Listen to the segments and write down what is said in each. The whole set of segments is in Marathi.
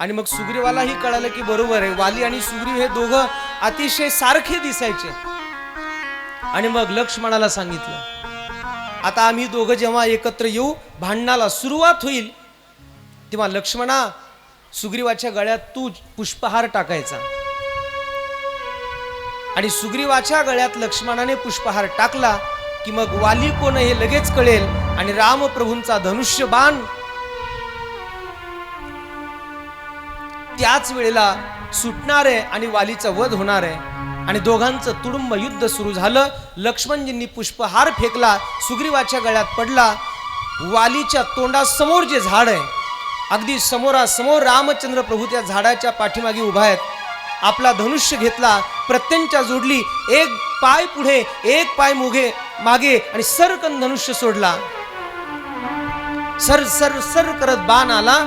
आणि मग सुग्रीवालाही कळालं की बरोबर आहे. वाली आणि सुग्रीव हे दोघं अतिशय सारखे दिसायचे. आणि मग लक्ष्मणाला सांगितलं आता आम्ही दोघं जेव्हा एकत्र येऊ भांडणाला सुरुवात होईल तेव्हा लक्ष्मणा सुग्रीवाच्या गळ्यात तू पुष्पहार टाकायचा. आणि सुग्रीवाच्या गळ्यात लक्ष्मणाने पुष्पहार टाकला की मग वाली कोण हे लगेच कळेल आणि रामप्रभूंचा धनुष्य बाण त्याच वेळेला सुटणार आहे आणि वालीचा वध होणार आहे आणि दोघांचं तुडुंब युद्ध सुरू झालं. लक्ष्मणजींनी पुष्पहार फेकला सुग्रीवाच्या गळ्यात पडला. वालीच्या तोंडासमोर जे झाड आहे अगदी समोरासमोर रामचंद्र प्रभू त्या झाडाच्या पाठीमागे उभा आहेत. आपला धनुष्य घेतला प्रत्यंच्या जोडली एक पाय पुढे एक पाय मुगे मागे आणि सरकन धनुष्य सोडला. सर सर सर करत बाण आला.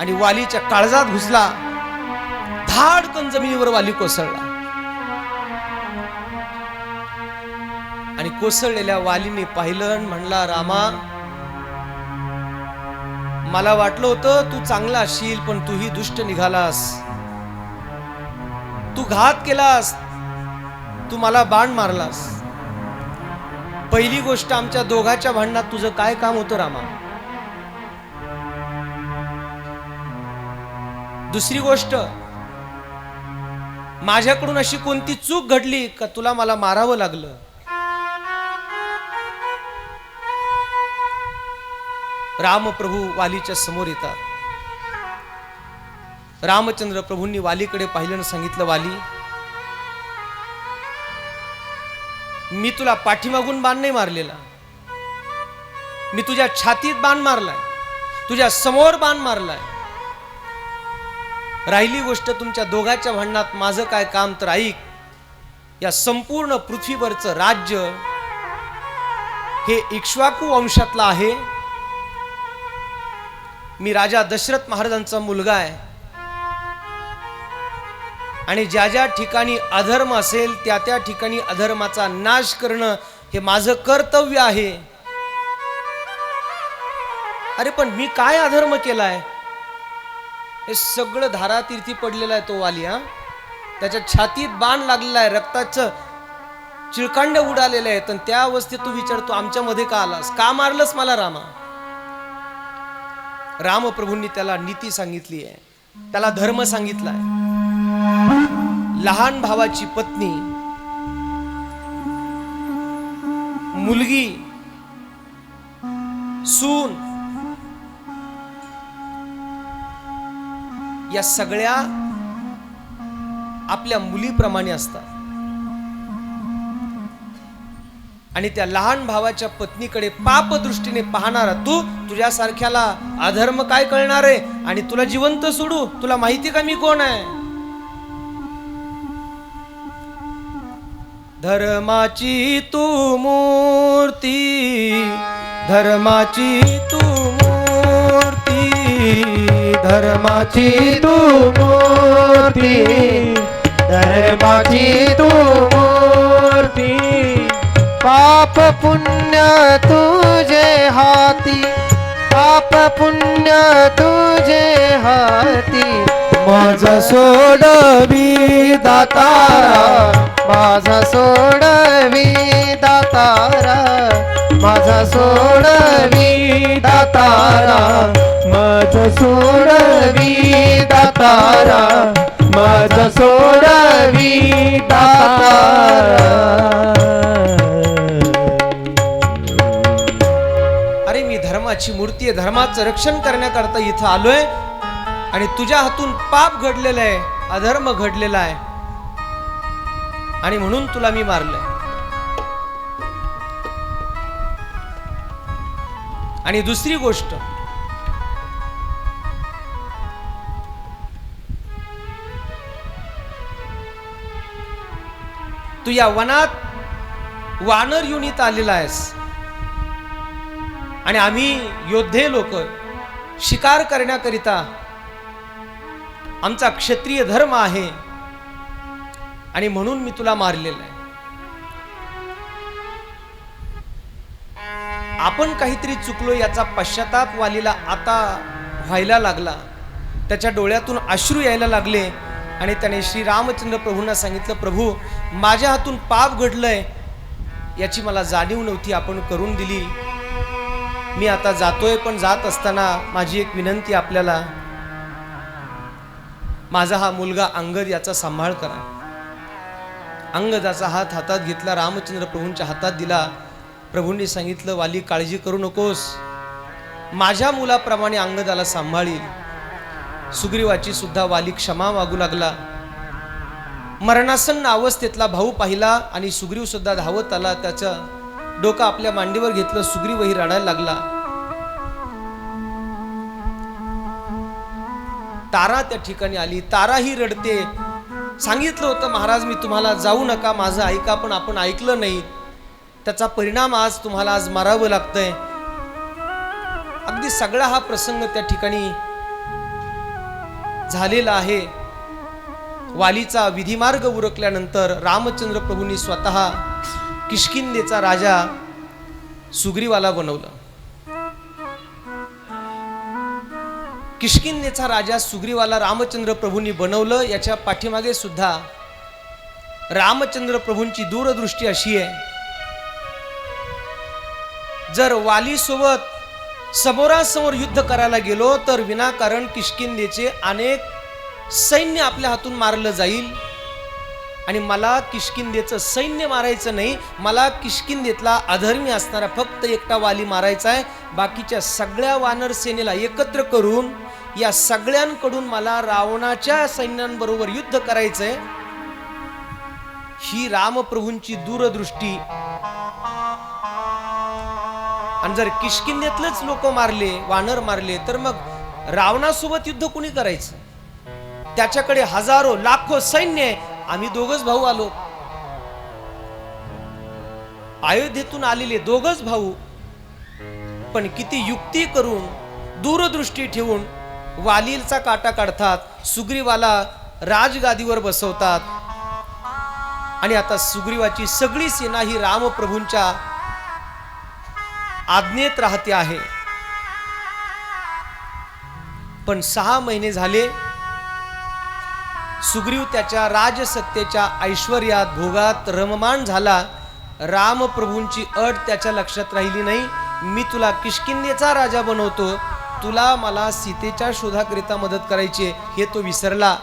आणि वालीच्या काळजात घुसला. धाडकन जमिनीवर वाली कोसळला. आणि कोसळलेल्या वालीने पाहिलं म्हणला रामा मला वाटलं होतं तू चांगला असशील पण तूही दुष्ट निघालास. तू घात केलास. तू मला बाण मारलास. पहिली गोष्ट आमच्या दोघाच्या भांडणात तुझं काय काम होतं रामा? दुसरी गोष्ट माझ्याकडून अशी कोणती चूक घडली का तुला मला मारावं लागलं? रामप्रभू वालीच्या समोर येतात. रामचंद्र प्रभूंनी वालीकडे पाहिलं सांगितलं वाली मी तुला पाठीमागून बाण नाही मारलेला. मी तुझ्या छातीत बाण मारलाय. तुझ्या समोर बाण मारलाय. राहिली गोष्ट तुमच्या दोघाच्या भांडणात माझं काय काम तर ऐक. या संपूर्ण पृथ्वीवरचं राज्य हे इक्ष्वाकू वंशातलं आहे. मी राजा दशरथ महाराजांचा मुलगा आहे. आणि ज्या ज्या ठिकाणी अधर्म असेल त्या त्या ठिकाणी अधर्माचा नाश करणं हे माझं कर्तव्य आहे. अरे पण मी काय अधर्म केलाय? हे सगळं धारातीर्थी पडलेलं आहे तो वाली हा. त्याच्या छातीत बाण लागलेला आहे रक्ताचं चिळकांड उडालेलं आहे. तर त्या अवस्थेत तू विचारतो आमच्यामध्ये का आलास? का मारलंस मला रामा? रामप्रभूंनी त्याला नीती सांगितली आहे. त्याला धर्म सांगितलाय लहान भावाची पत्नी मुलगी सून या सगळ्या आपल्या मुलीप्रमाणे असतात. आणि त्या लहान भावाच्या पत्नीकडे पाप दृष्टीने पाहणारा तू तुझ्यासारख्याला अधर्म काय कळणार आहे? आणि तुला जिवंत सोडू? तुला माहिती का मी कोण आहे? धर्माची तू मूर्ती धर्माची तू मूर्ती. धर्माची तू मूर्ती धर्माची तू मूर्ती पाप पुण्य तुझे हाती पाप पुण्य तुझे हाती. माझ सोडवी दातारा माझ सोडवी दातारा. माझा सोडवी दातारा माझा सोडवी दातारा माझा सोडवी दातारा. अरे मी धर्माची मूर्ती आहे. धर्माचं रक्षण करण्याकरता इथं आलोय. आणि तुझ्या हातून पाप घडलेलं आहे अधर्म घडलेला आहे. आणि म्हणून तुला मी मारलंय. आणि दुसरी गोष्ट तू या वनात वानर युनीत आलेला आहेस. आणि आम्ही योद्धे लोक शिकार करण्याकरिता आमचा क्षत्रिय धर्म आहे. आणि म्हणून मी तुला मारलेलं आहे. आपण काहीतरी चुकलो याचा पश्चाताप वालीला आता व्हायला लागला. त्याच्या डोळ्यातून अश्रू यायला लागले आणि त्याने श्री रामचंद्र प्रभूंना सांगितलं प्रभू माझ्या हातून पाप घडलंय याची मला जाणीव नव्हती आपण करून दिली. मी आता जातोय पण जात असताना माझी एक विनंती आपल्याला. माझा हा मुलगा अंगद याचा सांभाळ करा. अंगदाचा हात हातात घेतला रामचंद्र प्रभूंच्या हातात दिला. प्रभूंनी सांगितलं वाली काळजी करू नकोस. माझ्या मुलाप्रमाणे अंगदाला सांभाळील सुग्रीवाची सुद्धा वाली क्षमा मागू लागला. मरणासन्न अवस्थेतला भाऊ पाहिला आणि सुग्रीव सुद्धा धावत आला. त्याचा डोकं आपल्या मांडीवर घेतलं सुग्रीवही रडायला लागला. तारा त्या ठिकाणी आली. तारा ही रडते. सांगितलं होतं महाराज मी तुम्हाला जाऊ नका माझं ऐका पण आपण ऐकलं नाही. त्याचा परिणाम आज तुम्हाला आज मारावं लागतंय. अगदी सगळा हा प्रसंग त्या ठिकाणी झालेला आहे. वालीचा विधिमार्ग उरकल्यानंतर रामचंद्र प्रभूंनी स्वतः किशकिंदेचा राजा सुग्रीवाला बनवलं. किशकिंदेचा राजा सुग्रीवाला रामचंद्र प्रभूंनी बनवलं याच्या पाठीमागे सुद्धा रामचंद्र प्रभूंची दूरदृष्टी अशी आहे. जर वालीसोबत समोरासमोर युद्ध करायला गेलो तर विनाकारण किशकिंदेचे अनेक सैन्य आपल्या हातून मारलं जाईल. आणि मला किशकिंदेचं सैन्य मारायचं नाही मला किशकिंदेतला अधर्मी असणारा फक्त एकटा वाली मारायचा आहे. बाकीच्या सगळ्या वानर सेनेला एकत्र करून या सगळ्यांकडून मला रावणाच्या सैन्यांबरोबर युद्ध करायचंय. ही रामप्रभूंची दूरदृष्टी आणि जर किष्किंदेतलेच लोक मारले वानर मारले तर मग रावणासोबत युद्ध कुणी करायचं? त्याच्याकडे हजारो लाखो सैन्य आम्ही दोघच भाऊ आलो. अयोध्येतून आलेले दोघच भाऊ. पण किती युक्ती करून दूरदृष्टी ठेवून वालीलचा काटा काढतात सुग्रीवाला राजगादीवर बसवतात. आणि आता सुग्रीवाची सगळी सेना ही रामप्रभूंच्या आज्ञेत राहते आहे. पण सहा महिने झाले सुग्रीव त्याच्या राजसत्तेच्या ऐश्वर्यात भोगात रममान झाला. रामप्रभूंची अट त्याच्या लक्षात राहिली नाही. मी तुला किशकिंदेचा राजा बनवतो. तुला मला सीतेच्या शोधाकरिता मदत करायची आहे, हे तो विसरला.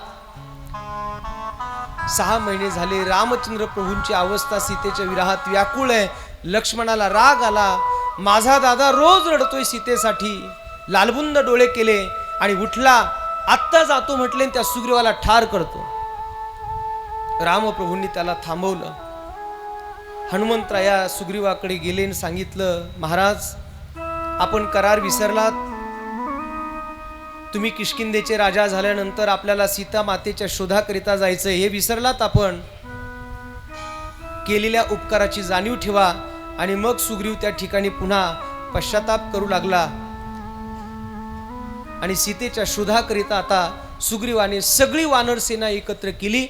सहा महिने झाले रामचंद्र प्रभूंची अवस्था सीतेच्या विराहात व्याकुळ आहे. लक्ष्मणाला राग आला. माझा दादा रोज रडतोय सीतेसाठी. लालबुंद डोळे केले आणि उठला. आत्ता जातो म्हटले त्या सुग्रीवाला ठार करतो. रामप्रभूंनी त्याला थांबवलं. हनुमंतराया सुग्रीवाकडे गेले आणि सांगितलं महाराज आपण करार विसरलात. तुम्ही किशकिंदेचे राजा झाल्यानंतर आपल्याला सीता मातेच्या शोधाकरिता जायचं हे विसरलात आपण. केलेल्या उपकाराची जाणीव ठेवा. आणि मग सुग्रीव त्या ठिकाणी पुन्हा पश्चाताप करू लागला. आणि सीतेच्या शोधाकरिता आता सुग्रीवाने सगळी वानर सेना एकत्र केली.